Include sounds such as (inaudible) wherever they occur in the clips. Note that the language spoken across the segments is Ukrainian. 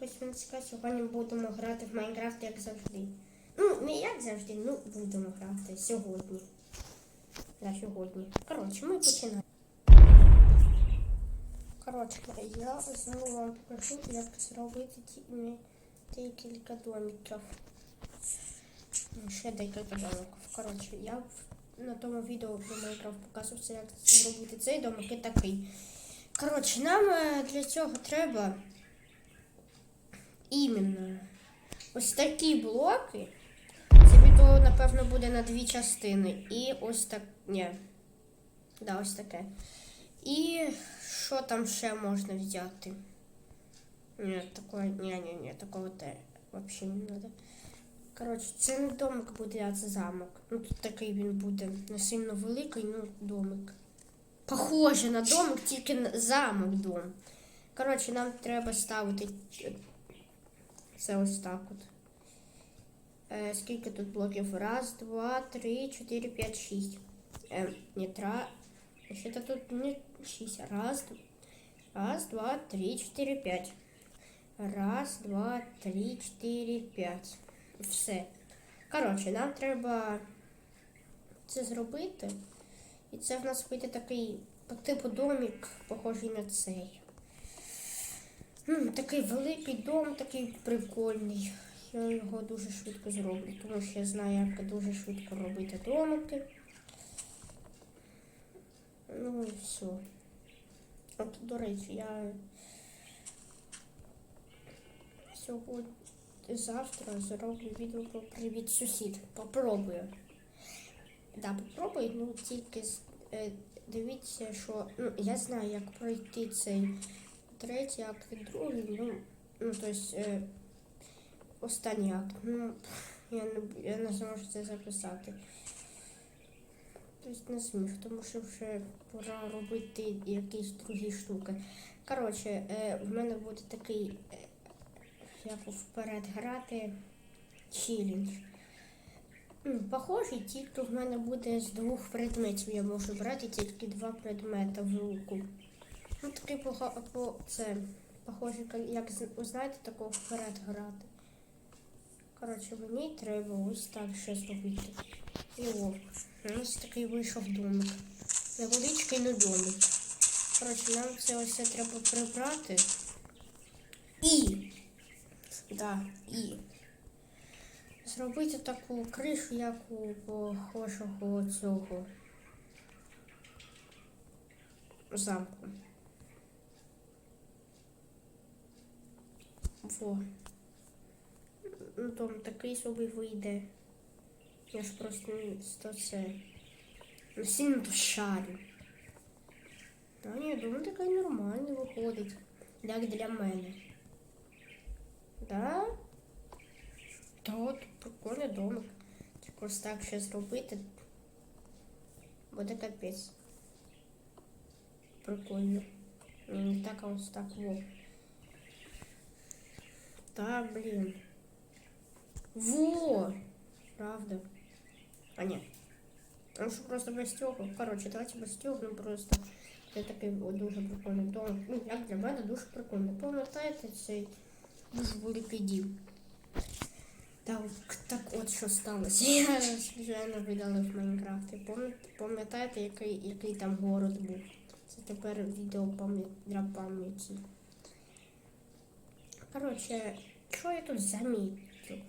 Восьминська. Сьогодні будемо грати в Майнкрафт, як завжди. Ну, не як завжди, ну будемо грати сьогодні. Да, сьогодні. Коротше, ми починаємо. Коротше, я знову вам покажу, як зробити декілька домиків. Ну, Ще декілька домиків. Коротше, я на тому відео про Майнкрафт показувався, як зробити цей домик і такий. Коротше, нам е, для цього треба іменно ось такі блоки. Це відео, напевно, буде на дві частини. І ось так. Ні. Да, ось таке. І що там ще можна взяти? Ні, такого, ні, ні, ні, такого те взагалі не треба. Коротше, це не домик буде, а це замок. Ну тут такий він буде не сильно великий, ну домик. Похоже на домик, тільки замок дом. Коротше, нам треба ставити е, це ось так от. Е, скільки тут блоків? Раз, два, три, чотири, п'ять, шість. Е, не тра. Ще тут не шість. Раз, д- раз, два, три, чотири, п'ять. Раз, два, три, чотири, п'ять. Все. Коротше, нам треба це зробити. І це в нас вийде такий по типу домик, похожий на цей. Ну, такий великий дом, такий прикольний. Я його дуже швидко зроблю, тому що я знаю, як дуже швидко робити домики. Ну і все. От, до речі, я сьогодні завтра зроблю відео про привіт сусід. Попробую. Да, попробую, ну тільки з- е, дивіться, що ну, я знаю, як пройти цей третій акт і другий, ну, ну тобто е, останній акт. Ну, я не, я не зможу це записати. Тобто не зміг, тому що вже пора робити якісь другі штуки. Коротше, е, в мене буде такий, е, як вперед грати, челендж. Ну, Похожий, тільки в мене буде з двох предметів. Я можу брати тільки два предмети в руку. Ну, такий пого- по, це, похожий, як- знаєте, такого вперед грати. Коротше, мені треба ось так ще зробити. І о, у нас такий вийшов домик. Невеличкий, но домик. Коротше, нам це ось все треба прибрати. І. Да, і зробити таку кришу, як у похожого цього замку. Во. Ну, там такий собі вийде. Я ж просто сто це. Ну, сильно то шарю. Та ні, я думаю, такий нормальний виходить. Як для мене. Да? Та от прикольний домик. Ось так ще зробити. Буде капець. Прикольно. Ну, Не так, а ось так во. Та, блін. Во! Правда. А. Ну що просто без. Коротше, давайте без ну просто. Це такий дуже прикольний дом. Ну, як для мене дуже прикольний. Пам'ятаєте цей дуже великий дім? Так, так от що сталося. (laughs) Я звичайно видали в Майнкрафті. Пам'ят- Пам'ятаєте, який, який там город був? Це тепер відео для пам'яті. Коротше, що я тут замітив?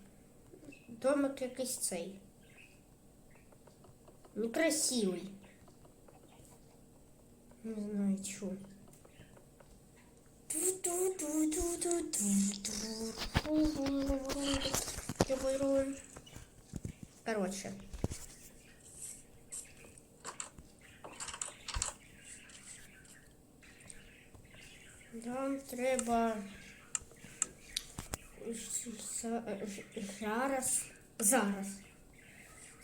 Домик якийсь цей. Некрасивий. Не знаю чого. Короче. Нам треба зараз, зараз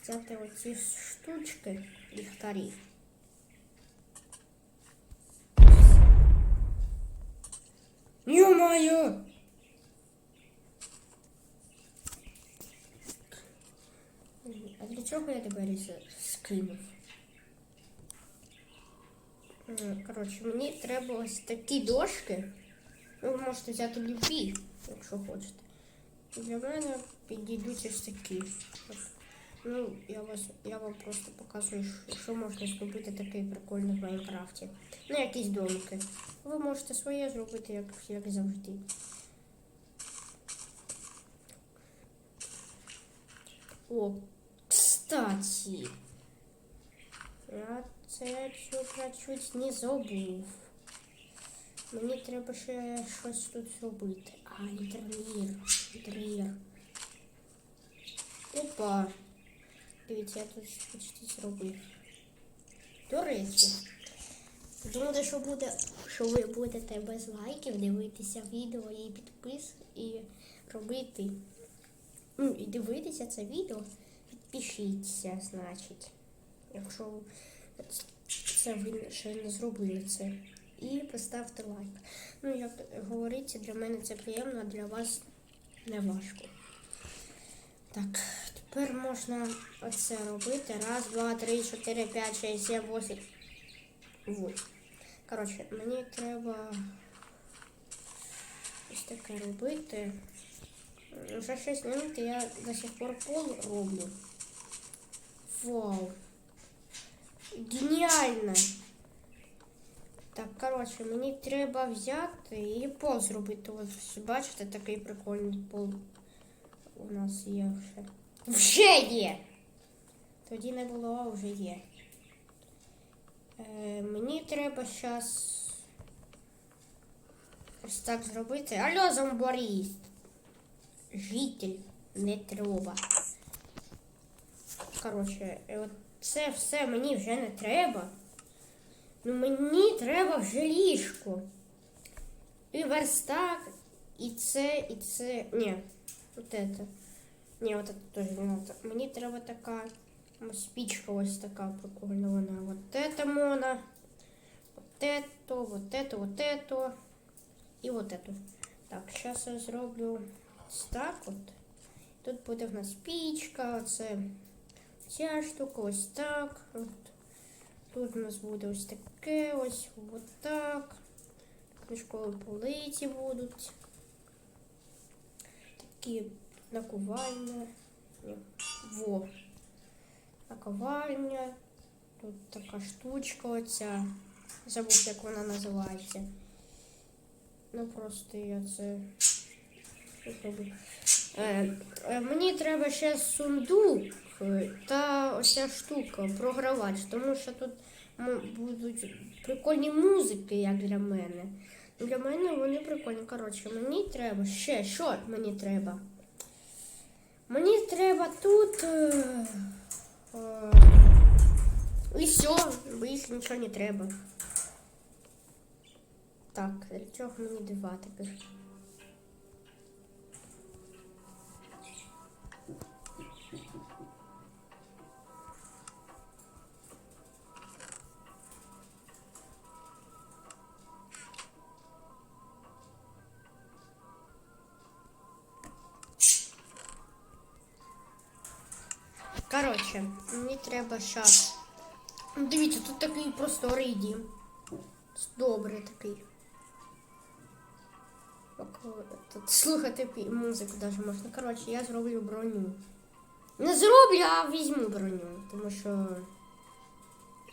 взяти оці штучки ліхтарі. Ё-моё! А для чого я тебе різ- скинув? Е, Коротше, мені треба ось такі дошки. Ви можете взяти любі, якщо хочете. Для мене підійдуть ось такі. От. Ну, я, вас, я вам просто показую, що- що можна зробити такий прикольний в Майнкрафті. Ну, якісь домики. Ви можете своє зробити, як, як завжди. О, кстати. Я це чуть, я чуть не забув. Мені треба ще щось тут зробити. А, інтер'єр. Інтер'єр. Опа. Дивіться, я тут почти зробив. До речі. Думаю, що буде, що ви будете без лайків дивитися відео і підпис і робити. Ну, і дивитися це відео, підпишіться, значить. Якщо це ви ще не зробили це. І поставте лайк. Ну, як говориться, для мене це приємно, а для вас не важко. Так, тепер можна оце робити. Раз, два, три, чотири, п'ять, шість, сім, восемь. Вот. Коротше, мені треба ось таке робити. Вже 6 минут я до сих пор пол роблю. Вау. Геніально. Так, коротше, мені треба взяти і пол зробити. Ось, бачите, такий прикольний пол у нас є вже. Вже є! Тоді не було, а вже є. Е, мені треба зараз ось так зробити. Алло, зомбаріст! Житель не треба. Коротше, е, це все мені вже не треба. Ну мені треба вже ліжко. І верстак, і це, і це. Ні, от это. Ні, от это теж не надо. Мені треба така ось спічка ось така прикольна вона. Вот это мона. Вот это, вот это, вот это. І вот эту. Так, зараз я зроблю ось так от. Тут буде в нас пічка, оце ця штука, ось так. От. Тут у нас буде ось таке, ось так. Книжкові полиці будуть. Такі накувальня. Ні, Во. Наковальня. Тут така штучка оця. Забув, як вона називається. Ну просто я це. Е, е, мені треба ще сундук е, та оця штука, програвач, тому що тут будуть прикольні музики, як для мене. Для мене вони прикольні. Коротше, мені треба ще, що мені треба? Мені треба тут. Е, е, і все, більше нічого не треба. Так, для чого мені два таких? Коротше, мені треба зараз. Дивіться, тут такий просторий дім. Добрий такий. Так, Тут слухати пі- музику навіть можна. Коротше, я зроблю броню. Не зроблю, а візьму броню, тому що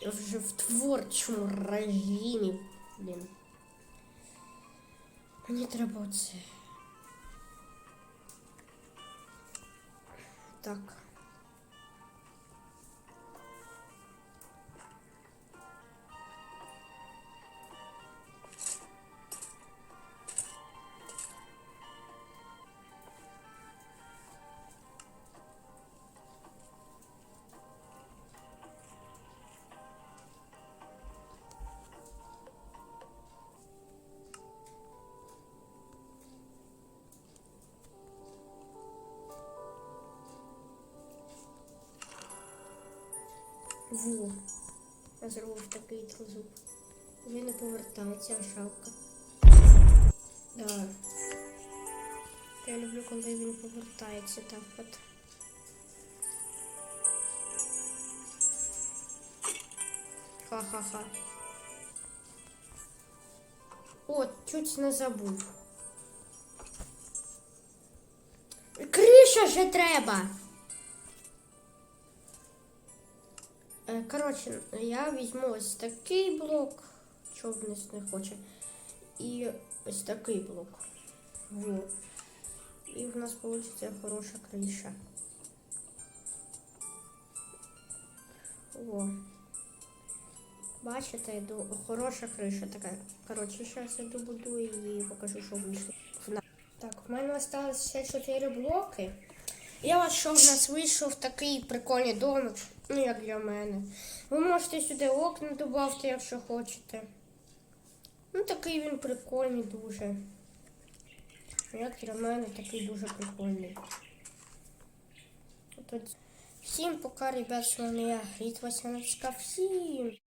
я вже в творчому режимі. Блін. Мені треба оце. Так. Ву. Я зробив такий тризуб. Він не повертається, а жалко. Да. Я люблю, коли він повертається так от. Ха-ха-ха. От, чуть не забув. Криша же треба. Коротше, я візьму ось такий блок, що вниз не хоче. І ось такий блок. Во. І в нас вийде хороша криша. О. Бачите, йду, хороша криша така. Коротше, зараз я добудую і покажу, що вийшло. Так, в мене осталось ще 4 блоки. Я вас що в нас вийшов такий прикольний домик, ну як для мене. Ви можете сюди окна додати, якщо хочете. Ну такий він прикольний дуже. Як для мене такий дуже прикольний. Всім пока, ребят, з вами я, Рітва Сяновська. Всім!